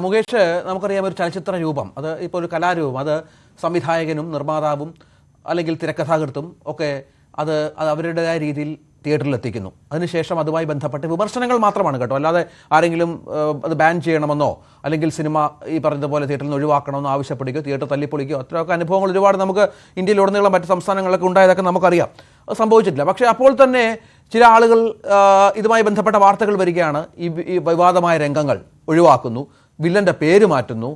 മുകേഷ് നമുക്കറിയാം ഒരു ചലച്ചിത്ര രൂപം. അത് ഇപ്പോൾ ഒരു കലാരൂപം. അത് സംവിധായകനും നിർമ്മാതാവും അല്ലെങ്കിൽ തിരക്കഥാകൃത്തും ഒക്കെ അത് അത് അവരുടേതായ രീതിയിൽ തിയേറ്ററിൽ എത്തിക്കുന്നു. അതിനുശേഷം അതുമായി ബന്ധപ്പെട്ട് വിമർശനങ്ങൾ മാത്രമാണ് കേട്ടോ. അല്ലാതെ ആരെങ്കിലും അത് ബാൻ ചെയ്യണമെന്നോ അല്ലെങ്കിൽ സിനിമ ഈ പറഞ്ഞതുപോലെ തിയേറ്ററിൽ നിന്ന് ഒഴിവാക്കണമെന്നോ ആവശ്യപ്പെടുകയോ തിയേറ്റർ തല്ലിപ്പൊളിക്കുകയോ അത്രയൊക്കെ അനുഭവങ്ങൾ ഒരുപാട് നമുക്ക് ഇന്ത്യയിലുടനീളം മറ്റ് സംസ്ഥാനങ്ങളിലൊക്കെ ഉണ്ടായതൊക്കെ നമുക്കറിയാം. അത് സംഭവിച്ചിട്ടില്ല. പക്ഷേ അപ്പോൾ തന്നെ ചില ആളുകൾ ഇതുമായി ബന്ധപ്പെട്ട വാർത്തകൾ വരികയാണ്. ഈ വിവാദമായ രംഗങ്ങൾ ഒഴിവാക്കുന്നു. വില്ലന്റെ പേര് മാറ്റുന്നു.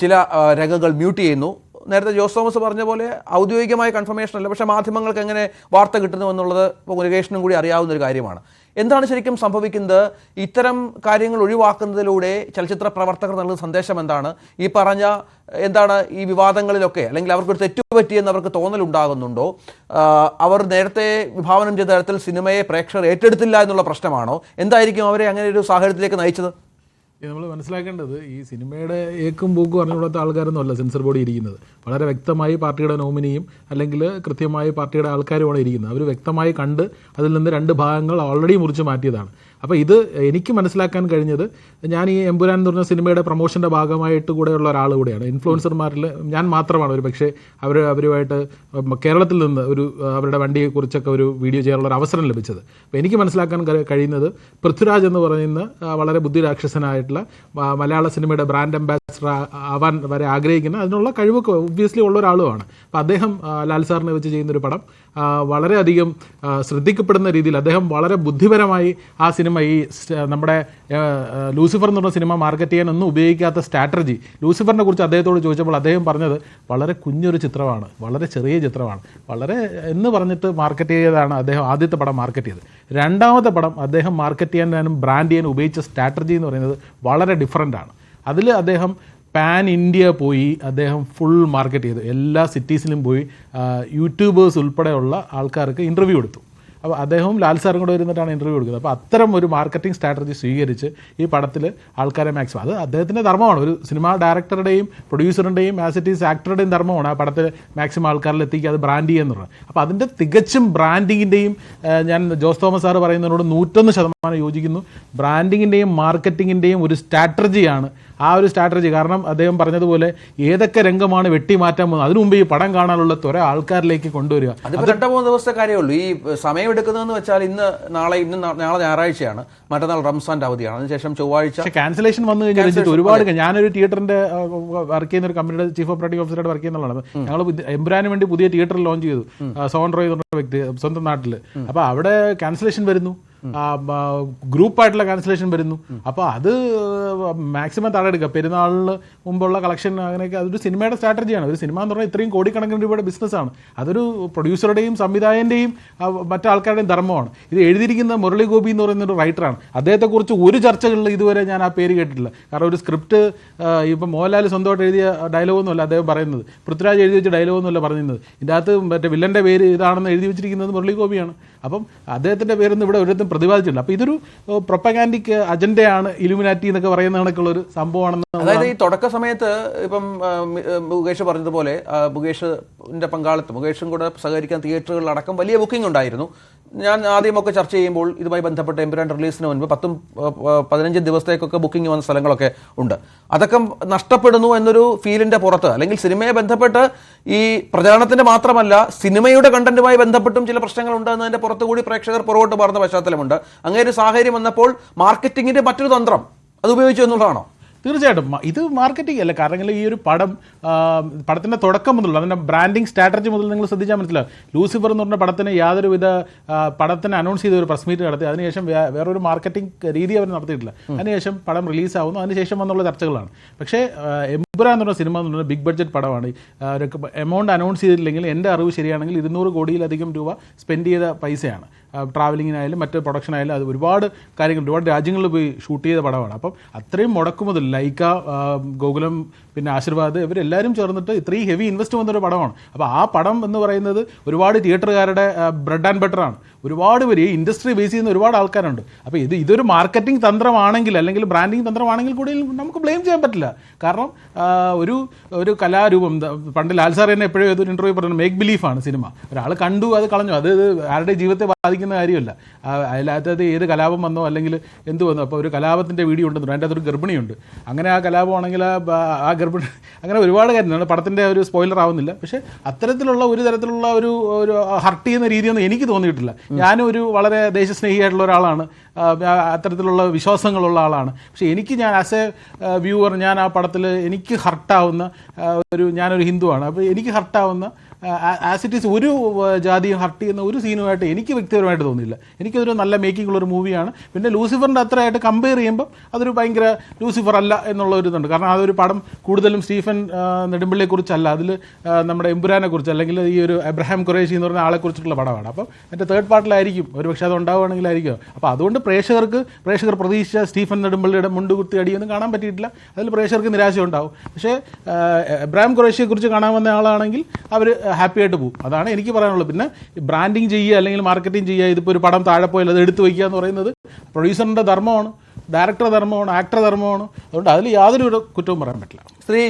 ചില രേഖകൾ മ്യൂട്ട് ചെയ്യുന്നു. നേരത്തെ ജോസ് തോമസ് പറഞ്ഞ പോലെ ഔദ്യോഗികമായ കൺഫർമേഷൻ അല്ല പക്ഷേ മാധ്യമങ്ങൾക്ക് എങ്ങനെ വാർത്ത കിട്ടുന്നു എന്നുള്ളത് മുരുകേഷനും കൂടി അറിയാവുന്ന ഒരു കാര്യമാണ്. എന്താണ് ശരിക്കും സംഭവിക്കുന്നത്? ഇത്തരം കാര്യങ്ങൾ ഒഴിവാക്കുന്നതിലൂടെ ചലച്ചിത്ര പ്രവർത്തകർ നൽകുന്ന സന്ദേശം എന്താണ്? ഈ പറഞ്ഞ എന്താണ് ഈ വിവാദങ്ങളിലൊക്കെ അല്ലെങ്കിൽ അവർക്കൊരു തെറ്റുപറ്റിയെന്ന് അവർക്ക് തോന്നലുണ്ടാകുന്നുണ്ടോ? അവർ നേരത്തെ വിഭാവനം ചെയ്ത തരത്തിൽ സിനിമയെ പ്രേക്ഷകർ ഏറ്റെടുത്തില്ല എന്നുള്ള പ്രശ്നമാണോ? എന്തായിരിക്കും അവരെ അങ്ങനെ ഒരു സാഹചര്യത്തിലേക്ക് നയിച്ചത്? നമ്മൾ മനസ്സിലാക്കേണ്ടത് ഈ സിനിമയുടെ ഏക്കും പൂക്കും ആൾക്കാരൊന്നും അല്ല സെൻസർ ബോർഡ് ഇരിക്കുന്നത്. വളരെ വ്യക്തമായി പാർട്ടിയുടെ നോമിനിയും അല്ലെങ്കിൽ കൃത്യമായി പാർട്ടിയുടെ ആൾക്കാരുമാണ് ഇരിക്കുന്നത്. അവർ വ്യക്തമായി കണ്ട് അതിൽ നിന്ന് രണ്ട് ഭാഗങ്ങൾ ഓൾറെഡി മുറിച്ച് മാറ്റിയതാണ്. അപ്പോൾ ഇത് എനിക്ക് മനസ്സിലാക്കാൻ കഴിഞ്ഞത് ഞാൻ ഈ എമ്പുരാൻ എന്ന് പറഞ്ഞ സിനിമയുടെ പ്രൊമോഷന്റെ ഭാഗമായിട്ട് കൂടെയുള്ള ഒരാൾ കൂടെയാണ്. ഇൻഫ്ലുവൻസർമാരിൽ ഞാൻ മാത്രമാണ്. ഒരു പക്ഷേ അവർ അവരുമായിട്ട് കേരളത്തിൽ നിന്ന് ഒരു അവരുടെ വണ്ടിയെക്കുറിച്ചൊക്കെ ഒരു വീഡിയോ ചെയ്യാനുള്ള ഒരു അവസരം ലഭിച്ചത്. അപ്പോൾ എനിക്ക് മനസ്സിലാക്കാൻ കഴിയുന്നത് പൃഥ്വിരാജ് എന്ന് പറയുന്ന വളരെ ബുദ്ധിരാക്ഷസനായിട്ടുള്ള ആ, മലയാള സിനിമയുടെ ബ്രാൻഡ് അംബാസിഡർ ആവാൻ വരെ ആഗ്രഹിക്കുന്ന അതിനുള്ള കഴിവൊക്കെ ഒബ്വിയസ്ലി ഉള്ള ഒരാളുമാണ്. അപ്പോൾ അദ്ദേഹം ലാൽ സാറിനെ വെച്ച് ചെയ്യുന്നൊരു പടം. വളരെയധികം ശ്രദ്ധിക്കപ്പെടുന്ന രീതിയിൽ അദ്ദേഹം വളരെ ബുദ്ധിപരമായി ആ സിനിമ ഈ നമ്മുടെ ലൂസിഫർ എന്ന് പറഞ്ഞ സിനിമ മാർക്കറ്റ് ചെയ്യാൻ ഒന്നും ഉപയോഗിക്കാത്ത സ്ട്രാറ്റജി ലൂസിഫറിനെ കുറിച്ച് അദ്ദേഹത്തോട് ചോദിച്ചപ്പോൾ അദ്ദേഹം പറഞ്ഞത് വളരെ കുഞ്ഞൊരു ചിത്രമാണ്. വളരെ ചെറിയ ചിത്രമാണ്. വളരെ എന്ന് പറഞ്ഞിട്ട് മാർക്കറ്റ് ചെയ്തതാണ് അദ്ദേഹം ആദ്യത്തെ പടം മാർക്കറ്റ് ചെയ്തത്. രണ്ടാമത്തെ പടം അദ്ദേഹം മാർക്കറ്റ് ചെയ്യാനും ബ്രാൻഡ് ചെയ്യാൻ ഉപയോഗിച്ച സ്ട്രാറ്റജി എന്ന് പറയുന്നത് വളരെ ഡിഫറന്റ് ആണ്. അതിൽ അദ്ദേഹം പാൻ ഇന്ത്യ പോയി അദ്ദേഹം ഫുൾ മാർക്കറ്റ് ചെയ്തു. എല്ലാ സിറ്റീസിലും പോയി യൂട്യൂബേഴ്സ് ഉൾപ്പെടെയുള്ള ആൾക്കാർക്ക് ഇന്റർവ്യൂ എടുത്തു. അപ്പോൾ അദ്ദേഹവും ലാൽ സാറും കൂടെ ഇരുന്നിട്ടാണ് ഇന്റർവ്യൂ കൊടുക്കുന്നത്. അപ്പോൾ അത്തരം ഒരു മാർക്കറ്റിംഗ് സ്ട്രാറ്റജി സ്വീകരിച്ച് ഈ പടത്തിൽ ആൾക്കാരെ മാക്സിമം അത് അദ്ദേഹത്തിന്റെ ധർമ്മമാണ്. ഒരു സിനിമാ ഡയറക്ടറുടെയും പ്രൊഡ്യൂസറിന്റെയും ആസ് ഇറ്റ് ഈസ് ആക്ടറുടെയും ധർമ്മമാണ് ആ പടത്തിൽ മാക്സിമം ആൾക്കാരിൽ എത്തിക്കുക അത് ബ്രാൻഡ് ചെയ്യുക എന്നുള്ളത്. അപ്പോൾ അതിന്റെ തികച്ചും ബ്രാൻഡിങ്ങിന്റെയും ഞാൻ ജോസ് തോമസ് സാറ് പറയുന്നതിനോട് നൂറ്റൊന്ന് ശതമാനം യോജിക്കുന്നു. ബ്രാൻഡിങ്ങിന്റെയും മാർക്കറ്റിങ്ങിന്റെയും ഒരു സ്ട്രാറ്റജിയാണ് ആ ഒരു സ്ട്രാറ്റജി കാരണം അദ്ദേഹം പറഞ്ഞതുപോലെ ഏതൊക്കെ രംഗമാണ് വെട്ടിമാറ്റാൻ പോകുന്നത് അതിനു മുമ്പ് ഈ പടം കാണാനുള്ള ത്വര ആൾക്കാരിലേക്ക് കൊണ്ടുവരിക. അത് രണ്ടോ മൂന്ന് ദിവസത്തെ ഈ സമയം എടുക്കുന്നതെന്ന് വെച്ചാൽ ഇന്ന് നാളെ ഇന്ന് നാളെ ഞായറാഴ്ചയാണ്. മറ്റന്നാൾ റംസാന്റെ അവധിയാണ്. അതിനുശേഷം ചൊവ്വാഴ്ച ക്യാൻസലേഷൻ വന്നു കഴിഞ്ഞാൽ ഒരുപാട് ഞാനൊരു തിയേറ്ററിന്റെ വർക്ക് ചെയ്യുന്ന ഒരു കമ്പനിയുടെ ചീഫ് ഓപ്പറേറ്റിംഗ് ഓഫീസറായിട്ട് വർക്ക് ചെയ്യുന്നതാണ് ഞങ്ങൾ എംബ്രാന് വേണ്ടി പുതിയ തിയേറ്റർ ലോഞ്ച് ചെയ്തു. സോൺ റോയ് എന്ന് പറഞ്ഞ വ്യക്തി സ്വന്തം നാട്ടിൽ അപ്പൊ അവിടെ ക്യാൻസലേഷൻ വരുന്നു. ഗ്രൂപ്പായിട്ടുള്ള ക്യാൻസലേഷൻ വരുന്നു. അപ്പൊ അത് മാക്സിമം തടയെടുക്കുക പെരുന്നാളിന് മുമ്പുള്ള കളക്ഷൻ അങ്ങനെയൊക്കെ അതൊരു സിനിമയുടെ സ്ട്രാറ്റജിയാണ്. ഒരു സിനിമ എന്ന് പറഞ്ഞാൽ ഇത്രയും കോടിക്കണക്കിന് രൂപയുടെ ബിസിനസ്സാണ്. അതൊരു പ്രൊഡ്യൂസറുടെയും സംവിധായകന്റെയും മറ്റാൾക്കാരുടെയും ധർമ്മമാണ്. ഇത് എഴുതിയിരിക്കുന്ന മുരളി ഗോപി എന്ന് പറയുന്ന ഒരു റൈറ്ററാണ് അദ്ദേഹത്തെക്കുറിച്ച് ഒരു ചർച്ചകളിൽ ഇതുവരെ ഞാൻ ആ പേര് കേട്ടിട്ടില്ല. കാരണം ഒരു സ്ക്രിപ്റ്റ് ഇപ്പം മോഹൻലാൽ സ്വന്തമായിട്ട് എഴുതിയ ഡയലോഗൊന്നുമല്ല അദ്ദേഹം പറയുന്നത്. പൃഥ്വിരാജ് എഴുതി വെച്ച ഡയലോഗൊന്നുമല്ല പറയുന്നത് ഇതിന്റെ അകത്ത് മറ്റേ വില്ലന്റെ പേര് ഇതാണെന്ന് എഴുതി വെച്ചിരിക്കുന്നത് മുരളി ഗോപിയാണ് അപ്പം അദ്ദേഹത്തിന്റെ പേരൊന്നും ഇവിടെ ഒരിടത്തും പ്രതിപാദിച്ചിട്ടുണ്ട് അപ്പോൾ ഇതൊരു പ്രൊപ്പഗാൻഡിക് അജണ്ടയാണ് ഇലുമിനാറ്റി എന്നൊക്കെ പറയുന്ന കണക്കുള്ള ഒരു സംഭവമാണെന്ന് അതായത് ഈ തുടക്ക സമയത്ത് ഇപ്പം മുകേഷ് പറഞ്ഞതുപോലെ മുകേഷിന്റെ പങ്കാളിത്തം മുകേഷും കൂടെ സഹകരിക്കാൻ തിയേറ്ററുകളിലടക്കം വലിയ ബുക്കിംഗ് ഉണ്ടായിരുന്നു. ഞാൻ ആദ്യമൊക്കെ ചർച്ച ചെയ്യുമ്പോൾ ഇതുമായി ബന്ധപ്പെട്ട എംപുരാൻ റിലീസിന് മുൻപ് പത്തും പതിനഞ്ചും ദിവസത്തേക്കൊക്കെ ബുക്കിംഗ് വന്ന സ്ഥലങ്ങളൊക്കെ ഉണ്ട്. അതൊക്കെ നഷ്ടപ്പെടുന്നു എന്നൊരു ഫീലിന്റെ പുറത്ത് അല്ലെങ്കിൽ സിനിമയെ ബന്ധപ്പെട്ട് ഈ പ്രചാരണത്തിന്റെ മാത്രമല്ല സിനിമയുടെ കണ്ടന്റുമായി ബന്ധപ്പെട്ടും ചില പ്രശ്നങ്ങൾ ഉണ്ട് എന്നതിന്റെ പുറത്തു കൂടി പ്രേക്ഷകർ പുറകോട്ട് മാറുന്ന പശ്ചാത്തലമുണ്ട്. അങ്ങനെ ഒരു സാഹചര്യം വന്നപ്പോൾ മാർക്കറ്റിങ്ങിന്റെ മറ്റൊരു തന്ത്രം അത് ഉപയോഗിച്ചു എന്നുള്ളതാണോ? തീർച്ചയായിട്ടും. ഇത് മാർക്കറ്റിംഗ് അല്ല. കാരണം ഈ ഒരു പടം പടത്തിന്റെ തുടക്കം മുതലുള്ള അതിന്റെ ബ്രാൻഡിങ് സ്ട്രാറ്റജി മുതൽ നിങ്ങൾ ശ്രദ്ധിച്ചാൽ മനസ്സിലാവും. ലൂസിഫർ എന്ന് പറഞ്ഞ പടത്തിന് യാതൊരുവിധ പടത്തിന് അനൗൺസ് ചെയ്ത ഒരു പ്രസ് മീറ്റ് നടത്തി. അതിനുശേഷം വേറൊരു മാർക്കറ്റിംഗ് രീതി അവർ നടത്തിയിട്ടില്ല. അതിനുശേഷം പടം റിലീസ് ആവുന്നു. അതിനുശേഷം വന്നുള്ള ചർച്ചകളാണ്. പക്ഷേ എമ്പുരാൻ എന്ന് പറഞ്ഞ സിനിമ എന്ന് പറഞ്ഞാൽ ബിഗ് ബഡ്ജറ്റ് പടമാണ്. എമൗണ്ട് അനൗൺസ് ചെയ്തിട്ടില്ലെങ്കിൽ എന്റെ അറിവ് ശരിയാണെങ്കിൽ ഇരുന്നൂറ് കോടിയിലധികം രൂപ സ്പെൻഡ് ചെയ്ത പൈസയാണ്. ട്രാവലിങ്ങിനായാലും മറ്റ് പ്രൊഡക്ഷനായാലും അത് ഒരുപാട് കാര്യങ്ങൾ ഒരുപാട് രാജ്യങ്ങളിൽ പോയി ഷൂട്ട് ചെയ്ത പടമാണ്. അപ്പം അത്രയും മുടക്ക് മുതൽ ലൈക്ക ഗോകുലം പിന്നെ ആശീർവാദ് ഇവരെല്ലാവരും ചേർന്നിട്ട് ഇത്രയും ഹെവി ഇൻവെസ്റ്റ് വന്നൊരു പടമാണ്. അപ്പോൾ ആ പടം എന്ന് പറയുന്നത് ഒരുപാട് തിയേറ്ററുകാരുടെ ബ്രെഡ് ആൻഡ് ബട്ടറാണ് ഒരുപാട് പേര് ഈ ഇൻഡസ്ട്രി ബേസ് ചെയ്യുന്ന ഒരുപാട് ആൾക്കാരുണ്ട്. അപ്പോൾ ഇത് ഇതൊരു മാർക്കറ്റിംഗ് തന്ത്രമാണെങ്കിൽ അല്ലെങ്കിൽ ബ്രാൻഡിങ് തന്ത്രമാണെങ്കിൽ കൂടി നമുക്ക് ബ്ലെയിം ചെയ്യാൻ പറ്റില്ല. കാരണം ഒരു ഒരു കലാരൂപം പണ്ട് ലാൽ സാർ തന്നെ എപ്പോഴും ഏതൊരു ഇന്റർവ്യൂ പറഞ്ഞു മേക്ക് ബിലീഫാണ് സിനിമ. ഒരാൾ കണ്ടു അത് കളഞ്ഞു. അത് ആരുടെ ജീവിതത്തെ ബാധിക്കുന്ന കാര്യമല്ല. അതിലകത്തത് ഏത് കലാപം വന്നോ അല്ലെങ്കിൽ എന്ത് വന്നോ അപ്പോൾ ഒരു കലാപത്തിന്റെ വീഡിയോ ഉണ്ടെന്ന് അതിന്റെ അകത്തൊരു ഗർഭിണിയുണ്ട്. അങ്ങനെ ആ കലാപമാണെങ്കിൽ ആ ഗർഭിണി അങ്ങനെ ഒരുപാട് കാര്യങ്ങൾ പടത്തിന്റെ ഒരു സ്പോയിലർ ആവുന്നില്ല. പക്ഷേ അത്തരത്തിലുള്ള ഒരു തരത്തിലുള്ള ഒരു ഒരു ഹർട്ട് ചെയ്യുന്ന രീതിയൊന്നും എനിക്ക് തോന്നിയിട്ടില്ല. ഞാനും ഒരു വളരെ ദേശസ്നേഹിയായിട്ടുള്ള ഒരാളാണ്. അത്തരത്തിലുള്ള വിശ്വാസങ്ങളുള്ള ആളാണ്. പക്ഷേ എനിക്ക് ഞാൻ ആസ് എ വ്യൂവർ ഞാൻ ആ പടത്തിൽ എനിക്ക് ഹർട്ടാവുന്ന ഒരു ഞാനൊരു ഹിന്ദുവാണ്. അപ്പോൾ എനിക്ക് ഹർട്ടാവുന്ന ആസ് ഇറ്റ് ഈസ് ഒരു ജാതിയും ഹർട്ട് ചെയ്യുന്ന ഒരു സീനുമായിട്ട് എനിക്ക് വ്യക്തിപരമായിട്ട് തോന്നിയില്ല. എനിക്കതൊരു നല്ല മേക്കിംഗ് ഉള്ള ഒരു മൂവിയാണ് പിന്നെ ലൂസിഫറിന്റെ അത്രയായിട്ട് കമ്പയർ ചെയ്യുമ്പം അതൊരു ഭയങ്കര ലൂസിഫർ അല്ല എന്നുള്ള ഒരു ഇതുണ്ട്. കാരണം അതൊരു പടം കൂടുതലും സ്റ്റീഫൻ നെടുമ്പള്ളിയെക്കുറിച്ചല്ല. അതിൽ നമ്മുടെ എമ്പുരാനെ കുറിച്ച് അല്ലെങ്കിൽ ഈ ഒരു എബ്രഹാം ഖുറേഷി എന്ന് പറഞ്ഞ ആളെക്കുറിച്ചിട്ടുള്ള പടമാണ്. അപ്പം എന്റെ തേർഡ് പാർട്ടിലായിരിക്കും. ഒരു പക്ഷേ അത് ഉണ്ടാവുകയാണെങ്കിലായിരിക്കും അപ്പോൾ അതുകൊണ്ട് പ്രേക്ഷകർക്ക് പ്രേക്ഷകർ പ്രതീക്ഷിച്ച സ്റ്റീഫൻ നെടുമ്പള്ളിയുടെ മുണ്ടുകുത്തി അടിയൊന്നും കാണാൻ പറ്റിയിട്ടില്ല. അതിൽ പ്രേക്ഷകർക്ക് നിരാശ ഉണ്ടാവും പക്ഷേ ഇബ്രാഹിം എബ്രഹാം ഖുറേഷിയെ കുറിച്ച് കാണാൻ വന്ന ആളാണെങ്കിൽ അവർ ഹാപ്പി ആയിട്ട് പോകും അതാണ് എനിക്ക് പറയാനുള്ളത്. പിന്നെ ബ്രാൻഡിങ് ചെയ്യുക അല്ലെങ്കിൽ മാർക്കറ്റിംഗ് ചെയ്യുക ഇതിപ്പോൾ ഒരു പടം താഴെ പോയാൽ അത് എടുത്തു വയ്ക്കുക എന്ന് പറയുന്നത് പ്രൊഡ്യൂസറിന്റെ ധർമ്മമാണ് ഡയറക്ടർ ധർമ്മമാണ് ആക്ടർ ധർമ്മമാണ്. അതുകൊണ്ട് അതിൽ യാതൊരു കുറ്റവും പറയാൻ പറ്റില്ല. ശ്രീ